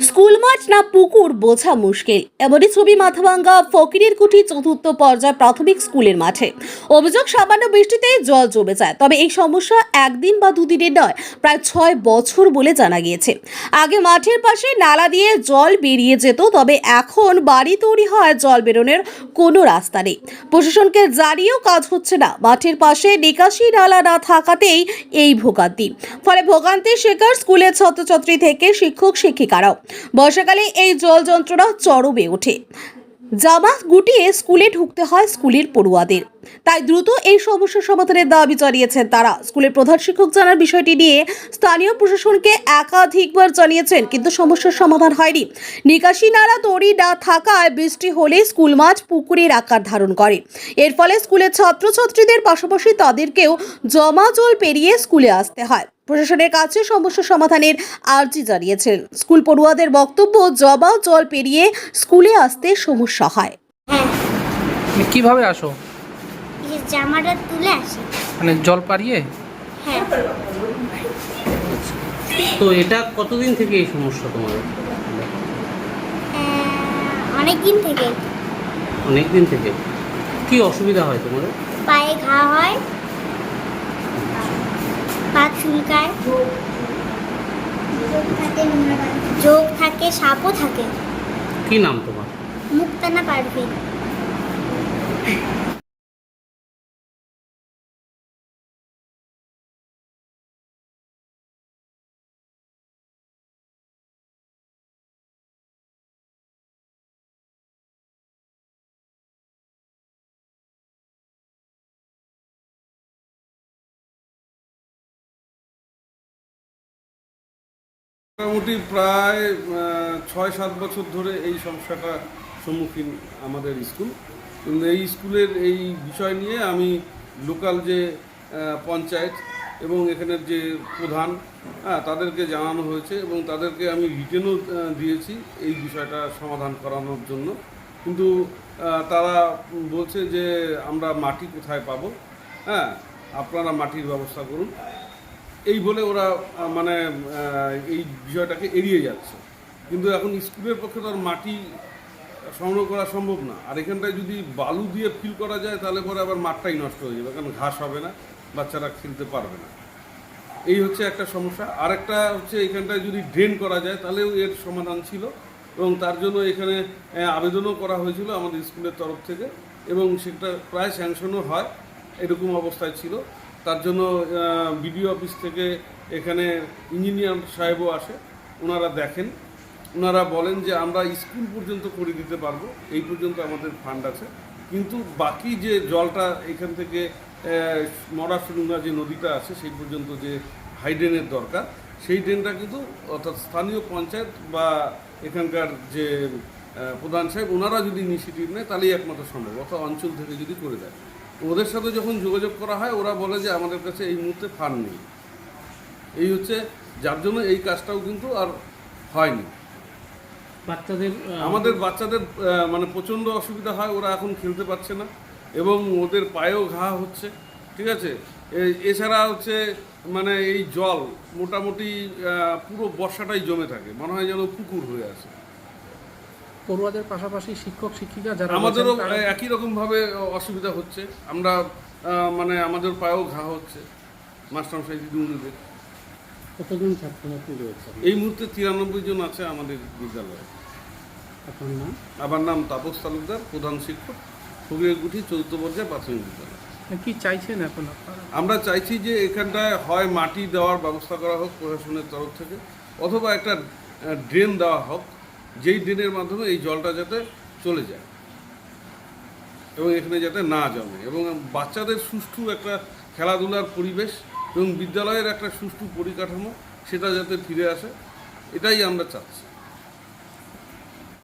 School মাঠ না পুকুর বোঝা মুশকিল। এমনই ছবি মাথাভাঙ্গা ফকিরের কুঠি চতুর্থ পর্যায় প্রাথমিক স্কুলের মাঠে। অভিযোগ, সামান্য বৃষ্টিতে জল জমে যায়। তবে এই সমস্যা একদিন বা দুদিনের নয়, প্রায় ছয় বছর বলে জানা গিয়েছে। আগে মাঠের পাশে নালা দিয়ে জল বেরিয়ে যেত, তবে এখন বাড়ি তৈরি হয় জল বেরোনোর কোনো রাস্তা নেই। প্রশাসনকে জানিয়েও কাজ হচ্ছে না। মাঠের পাশে নিকাশি নালা না থাকাতেই এই ভোগান্তি। ফলে ভোগান্তির শেখার স্কুলের ছাত্রছাত্রী থেকে শিক্ষক শিক্ষিকারাও বর্ষাকালে এই জল যন্ত্রণা চরমে ওঠে। জামা গুটিয়ে স্কুলে ঢুকতে হয় স্কুলের পড়ুয়াদের। তাই দ্রুত এই সমস্যার সমাধানের দাবি জানিয়েছেন তারা। স্কুলের প্রধান শিক্ষক জানার বিষয়টি নিয়ে স্থানীয় প্রশাসনকে একাধিকবার জানিয়েছেন, কিন্তু সমস্যার সমাধান হয়নি। নিকাশি নালা তৈরি না থাকায় বৃষ্টি হলে স্কুল মাঠ পুকুরের আকার ধারণ করে। এর ফলে স্কুলের ছাত্রছাত্রীদের পাশাপাশি তাদেরকেও জমা জল পেরিয়ে স্কুলে আসতে হয়। প্রশাসনের কাছে সমস্যা সমাধানের আর্জি জানিয়েছেন। স্কুল পড়ুয়াদের বক্তব্য, জমা জল পেরিয়ে স্কুলে আসতে সমস্যা হয়। কীভাবে আসো? যে জামাটা তুলে আসি। মানে জল পাড়িয়ে? হ্যাঁ। তো এটা কতদিন থেকে এই সমস্যা তোমার? অনেক দিন থেকে। অনেক দিন থেকে। কি অসুবিধা হয় তোমার পায়ে ঘা হয়। পা চুলকায়। যোগ থাকে সাপও থাকে। কি নাম তোমার? মুক্তানা পারভিন। মোটামুটি প্রায় ছয়, সাত বছর ধরে এই সমস্যাটা সম্মুখীন আমাদের স্কুল। এই স্কুলের এই বিষয় নিয়ে আমি লোকাল যে পঞ্চায়েত এবং এখানের যে প্রধান হ্যাঁ তাদেরকে জানানো হয়েছে এবং তাদেরকে আমি রিটেনও দিয়েছি এই বিষয়টা সমাধান করানোর জন্য। কিন্তু তারা বলছে যে, আমরা মাটি কোথায় পাবো? হ্যাঁ আপনারা মাটির ব্যবস্থা করুন। এই বলে ওরা মানে এই বিষয়টাকে এড়িয়ে যাচ্ছে। কিন্তু এখন স্কুলের পক্ষে তো আর মাটি সংগ্রহ করা সম্ভব না। আর এখানটায় যদি বালু দিয়ে ফিল করা যায়, তাহলে পরে আবার মাঠটাই নষ্ট হয়ে যাবে, কারণ ঘাস হবে না, বাচ্চারা খেলতে পারবে না। এই হচ্ছে একটা সমস্যা। আর একটা হচ্ছে এখানটায় যদি ড্রেন করা যায়, তাহলেও এর সমাধান ছিল এবং তার জন্য এখানে আবেদনও করা হয়েছিল আমাদের স্কুলের তরফ থেকে এবং সেটা প্রায় স্যাংশনও হয়, এরকম অবস্থায় ছিল। তার জন্য বিডিও অফিস থেকে এখানে ইঞ্জিনিয়ার সাহেবও আসে, ওনারা দেখেন। ওনারা বলেন যে, আমরা স্কুল পর্যন্ত করে দিতে পারব, এই পর্যন্ত আমাদের ফান্ড আছে। কিন্তু বাকি যে জলটা এখান থেকে মরাশুরুঙ্গা যে নদীটা আছে, সেই পর্যন্ত যে হাইড্রেনের দরকার, সেই ড্রেনটা কিন্তু অর্থাৎ স্থানীয় পঞ্চায়েত বা এখানকার যে প্রধান সাহেব, ওনারা যদি ইনিশিয়েটিভ নেয়, তাহলেই একমাত্র সম্ভব, অর্থাৎ অঞ্চল থেকে যদি করে দেয়। ওদের সাথে যখন যোগাযোগ করা হয় ওরা বলে যে আমাদের কাছে এই মুহূর্তে ফান্ড নেই। এই হচ্ছে যার জন্য এই কাজটাও কিন্তু আর হয়নি। বাচ্চাদের আমাদের বাচ্চাদের মানে প্রচণ্ড অসুবিধা হয় ওরা এখন খেলতে পারছে না এবং ওদের পায়েও ঘা হচ্ছে ঠিক আছে? এছাড়া হচ্ছে মানে এই জল মোটামুটি পুরো বর্ষাটাই জমে থাকে মনে হয় যেন পুকুর হয়ে আছে। পড়ুয়াদের পাশাপাশি শিক্ষক শিক্ষিকা যারা আমাদেরও একই রকমভাবে অসুবিধা হচ্ছে। আমরা মানে আমাদের পায়েও ঘা হচ্ছে মাস্টারমশাই দিদিমণিদের কতজন ছাত্রছাত্রী রয়েছে? এই মুহূর্তে তিরানব্বই জন আছে আমাদের বিদ্যালয়ে। আপনার নাম? আমার নাম তাপস তালুকদার প্রধান শিক্ষক ফকিরগুঠি চতুর্থ পর্যায়ে প্রাথমিক বিদ্যালয়। কি চাইছেন এখন আমরা চাইছি যে এখানটায় হয় মাটি দেওয়ার ব্যবস্থা করা হোক প্রশাসনের তরফ থেকে অথবা একটা ড্রেন দেওয়া হোক। যেই ড্রেনের মাধ্যমে এই জলটা যাতে চলে যায় এবং এখানে যাতে না জমে এবং বাচ্চাদের সুষ্ঠু একটা খেলাধুলার পরিবেশ এবং বিদ্যালয়ের একটা সুষ্ঠু পরিকাঠামো সেটা যাতে ফিরে আসে, এটাই আমরা চাচ্ছি।